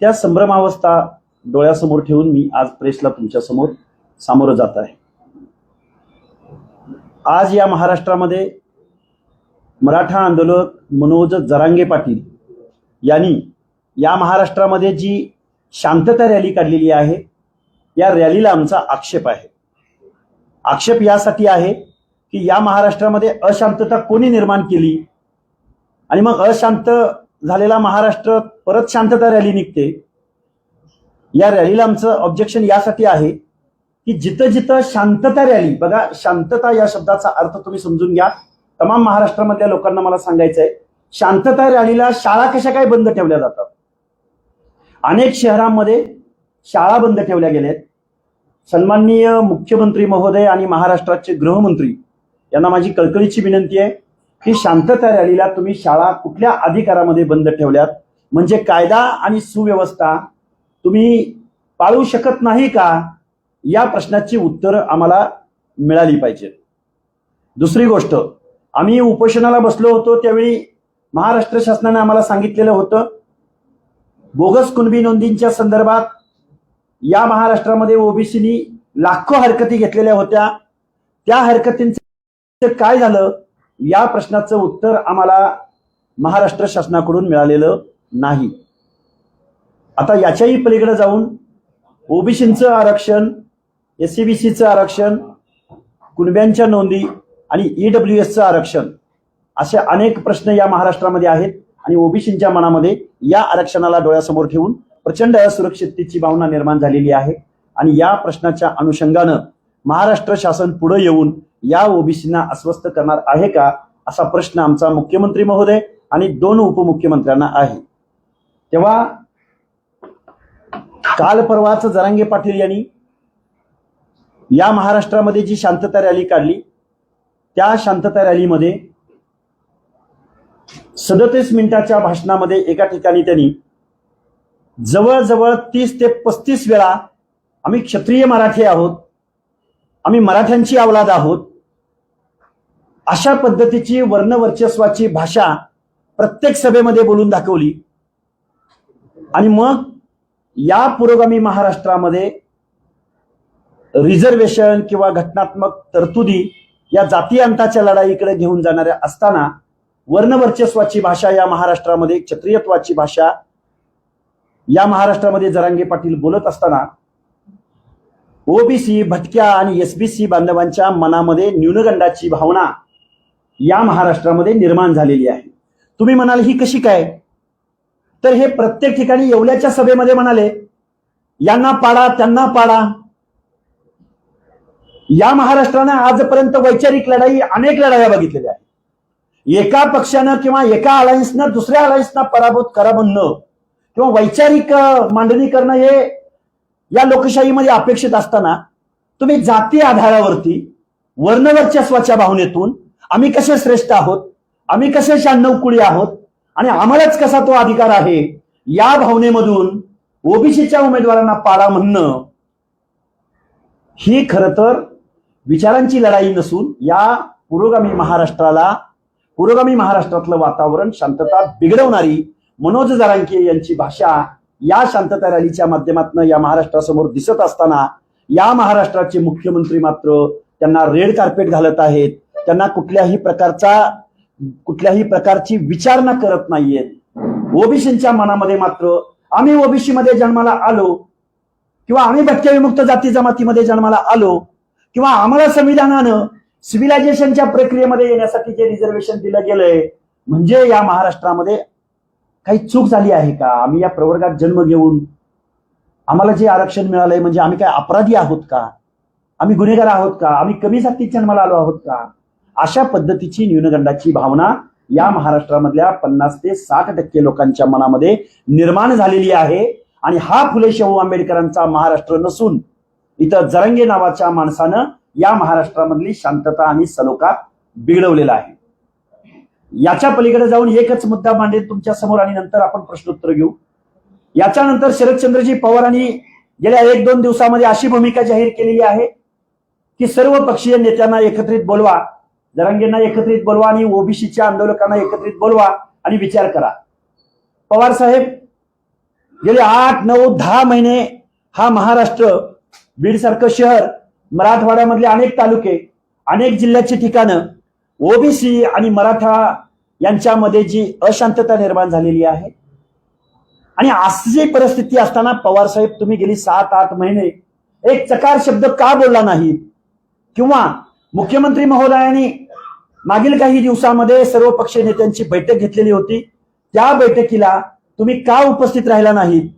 त्या संभ्रमावस्था डोळ्यासमोर ठेवून मी आज प्रेसला तुमच्यासमोर सामोरं जात आहे. आज या महाराष्ट्रामध्ये मराठा आंदोलक मनोज जरांगे पाटील यांनी या महाराष्ट्रामध्ये जी शांतता रॅली काढलेली आहे या रॅलीला आमचा आक्षेप आहे. आक्षेप यासाठी आहे की या महाराष्ट्रामध्ये अशांतता कोणी निर्माण केली? आणि मग अशांत झालेला महाराष्ट्र परत शांतता रॅली निघते. या रॅलीला आमचं ऑब्जेक्शन यासाठी आहे की जिथं जिथं शांतता रॅली बघा शांतता या शब्दाचा अर्थ तुम्ही समजून घ्या. तमाम महाराष्ट्रामधल्या लोकांना मला सांगायचं आहे शांतता रॅलीला शाळा कशा काय बंद ठेवल्या जातात? अनेक शहरांमध्ये शाळा बंद ठेवल्या गेल्या आहेत सन्माननीय मुख्यमंत्री महोदय आणि महाराष्ट्राचे गृहमंत्री यांना माझी कळकळीची विनंती आहे. ही शांतता रॅलीला तुम्ही शाळा कुठल्या अधिकारामध्ये बंद ठेवल्यात? म्हणजे कायदा आणि सुव्यवस्था तुम्ही पाळू शकत नाही का? या प्रश्नाची उत्तर आम्हाला मिळाली पाहिजे दुसरी गोष्ट आम्ही उपोषणाला बसलो होतो त्यावेळी महाराष्ट्र शासनाने आम्हाला सांगितलेलं होतं बोगस कुणबी नोंदींच्या संदर्भात या महाराष्ट्रामध्ये ओबीसीनी लाखो हरकती घेतलेल्या होत्या. त्या हरकतींचं काय झालं? या प्रश्नाचं उत्तर आम्हाला महाराष्ट्र शासनाकडून मिळालेलं नाही. आता याच्याही पलीकडे जाऊन ओबीसीचं आरक्षण एस ई बी सीचं आरक्षण कुणब्यांच्या नोंदी आणि ईडब्ल्यू एसचं आरक्षण असे अनेक प्रश्न या महाराष्ट्रामध्ये आहेत आणि ओबीसींच्या मनामध्ये या आरक्षणाला डोळ्यासमोर ठेवून प्रचंड असुरक्षिततेची भावना निर्माण झालेली आहे. आणि या प्रश्नाच्या अनुषंगानं महाराष्ट्र शासन पुढे येऊन या ओबीसींना अस्वस्थ करणार आहे का असा प्रश्न आमचा मुख्यमंत्री महोदय आणि दोन उपमुख्यमंत्र्यांना आहे. तेव्हा काल परवाच जरांगे पाटील यांनी या महाराष्ट्रामध्ये जी शांतता रॅली काढली त्या शांतता रॅलीमध्ये सदतीस मिनिटाच्या भाषणामध्ये एका ठिकाणी त्यांनी जवळजवळ तीस ते पस्तीस वेळा आम्ही क्षत्रिय मराठी आहोत आम्ही मराठ्यांची अवलाद आहोत अशा पद्धतीची वर्णवर्चस्वाची भाषा प्रत्येक सभेमध्ये बोलून दाखवली. आणि मग या पुरोगामी महाराष्ट्रामध्ये रिझर्वेशन किंवा घटनात्मक तरतुदी या जाती अंताच्या लढाईकडे घेऊन जाणाऱ्या असताना वर्णवर्चस्वाची भाषा या महाराष्ट्रामध्ये क्षत्रियत्वाची भाषा या महाराष्ट्रामध्ये जरांगे पाटील बोलत असताना ओबीसी भटक्या आणि एसबीसी बांधवांच्या मनामध्ये न्यूनगंडाची भावना या महाराष्ट्रामध्ये निर्माण झालेली आहे. तुम्ही म्हणाल ही कशी काय? तर हे प्रत्येक ठिकाणी येवल्याच्या सभेमध्ये म्हणाले यांना पाडा त्यांना पाडा. या महाराष्ट्रानं आजपर्यंत वैचारिक लढाई अनेक लढाया बघितलेल्या आहेत. एका पक्षानं किंवा एका अलायन्सनं दुसऱ्या अलायन्सना पराभूत करा म्हणणं किंवा वैचारिक मांडणी करणं हे या लोकशाहीमध्ये अपेक्षित असताना तुम्ही जाती आधारावरती वर्णवर्चस्वाच्या भावनेतून आम्ही कसे श्रेष्ठ आहोत? आम्ही कसे शहाण्णव कुळी आहोत? आणि आम्हालाच कसा तो अधिकार आहे? या भावनेमधून ओबीसीच्या उमेदवारांना पाडा म्हणणं ही खर तर विचारांची लढाई नसून या पुरोगामी महाराष्ट्राला पुरोगामी महाराष्ट्रातलं वातावरण शांतता बिघडवणारी मनोज जरांके यांची भाषा या शांतता रॅलीच्या माध्यमातून या महाराष्ट्रासमोर दिसत असताना या महाराष्ट्राचे मुख्यमंत्री मात्र त्यांना रेड कार्पेट घालत आहेत. त्यांना कुठल्याही प्रकारचा कुठल्याही प्रकारची विचारणा करत नाहीयेत ओबीसींच्या मनामध्ये मात्र आम्ही ओबीसी मध्ये जन्माला आलो किंवा आम्ही भटक्या विमुक्त जाती जमातीमध्ये जन्माला आलो किंवा आम्हाला संविधानानं सिव्हिलायझेशनच्या प्रक्रियेमध्ये येण्यासाठी जे रिझर्वेशन दिलं गेलंय म्हणजे या महाराष्ट्रामध्ये काही चूक झाली आहे का? आम्ही या प्रवर्गात जन्म घेऊन आम्हाला जे आरक्षण मिळालंय म्हणजे आम्ही काय अपराधी आहोत का? आम्ही गुन्हेगार आहोत का? आम्ही कमी जातीत जन्माला आलो आहोत का? अशा पद्धतीची न्यूनगंडाची भावना या महाराष्ट्रामधल्या पन्नास ते साठ टक्के लोकांच्या मनामध्ये निर्माण झालेली आहे. आणि हा फुले शाहू आंबेडकरांचा महाराष्ट्र नसून इथं जरंगे नावाच्या माणसानं या महाराष्ट्रामधली शांतता आणि सलोखा बिघडवलेला आहे. याच्या पलीकडे जाऊन एकच मुद्दा मांडेल तुमच्यासमोर आणि नंतर आपण प्रश्नोत्तर घेऊ. याच्यानंतर शरदचंद्रजी पवारांनी गेल्या एक दोन दिवसामध्ये अशी भूमिका जाहीर केलेली आहे की सर्व पक्षीय नेत्यांना एकत्रित बोलवा. जरांगेंना एकत्रित बोलवा आणि ओबीसीच्या आंदोलकांना एकत्रित बोलवा आणि विचार करा. पवार साहेब गेले आठ नऊ दहा महिने हा महाराष्ट्र बीडसारखं शहर मराठवाड्यामधले अनेक तालुके अनेक जिल्ह्याची ठिकाणं ओबीसी आणि मराठा यांच्यामध्ये जी अशांतता निर्माण झालेली आहे. आणि अशी परिस्थिती असताना पवार साहेब तुम्ही गेली सात आठ महिने एक चकार शब्द का बोलला नाही? किंवा मुख्यमंत्री महोदयांनी मागील काही दिवसामध्ये सर्व पक्षीय नेत्यांची बैठक घेतलेली होती. त्या बैठकीला तुम्ही का उपस्थित राहिला नाही?